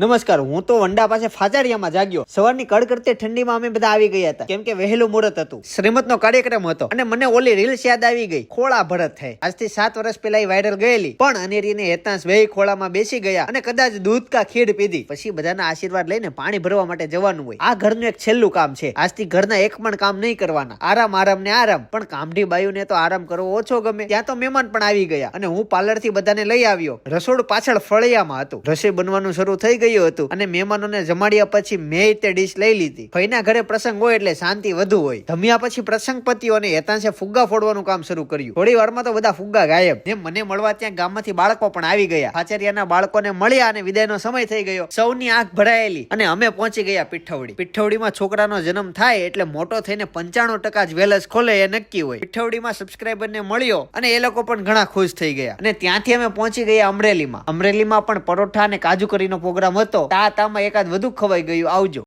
નમસ્કાર, હું તો વંડા પાસે ફાજારિયામાં જાગ્યો. સવારની કડકડતી ઠંડીમાં અમે બધા આવી ગયા હતા. કેમ કે વહેલું મુહૂર્ત હતું. શ્રીમતનો કાર્યક્રમ હતો અને મને ઓલી રીલ્સ યાદ આવી ગઈ. ખોળા ભરત થઈ આજથી સાત વર્ષ પહેલા વાયરલ ગયેલી. પણ અનેરીને હેતાંશ વેહી ખોળામાં બેસી ગયા અને કદાચ દૂધ કા ખીર પીધી. પછી બધાના આશીર્વાદ લઈને પાણી ભરવા માટે જવાનું હોય. આ ઘરનું એક છેલ્લું કામ છે. આજથી ઘરના એક પણ કામ નહીં કરવાના. આરામ આરામ ને આરામ. પણ કામઢી બાયુને તો આરામ કરવો ઓછો ગમે. ત્યાં તો મહેમાન પણ આવી ગયા અને હું પાર્લરથી બધાને લઈ આવ્યો. રસોડ પાછળ ફળિયામાં હતું. રસોઈ બનવાનું શરૂ થઈ ગયું. હતું અને મહેમાનોને જમાડ્યા પછી મેં તે ડીશ લઈ લીધી. ભાઈના ઘરે પ્રસંગ હોય એટલે શાંતિ વધુ હોય. ધમ્યા પછી પ્રસંગ પત્યો અને હેતાંશે ફુગ્ગા ફોડવાનું કામ શરૂ કર્યું. થોડી વારમાં તો બધા ફુગ્ગા ગાયબ. ને મને મળવા ત્યાં ગામમાંથી બાળકો પણ આવી ગયા. આચાર્યના બાળકોને મળ્યા અને વિદાયનો સમય થઈ ગયો. સૌની આંખ ભરાયેલી. અને અમે પહોંચી ગયા પીઠવડી પીઠવડીમાં છોકરાનો જન્મ થાય એટલે મોટો થઈને પંચાણું ટકા જ વેલસ ખોલે એ નક્કી હોય. પીઠવડીમાં સબસ્ક્રાઈબરને મળ્યો અને એ લોકો પણ ઘણા ખુશ થઈ ગયા. અને ત્યાંથી અમે પહોંચી ગયા અમરેલીમાં. અમરેલીમાં પણ પરોઠા અને કાજુ કરીનો પ્રોગ્રામ હતો. તા તામાં એકાદ વધુ ખવાઈ ગયું. આવજો.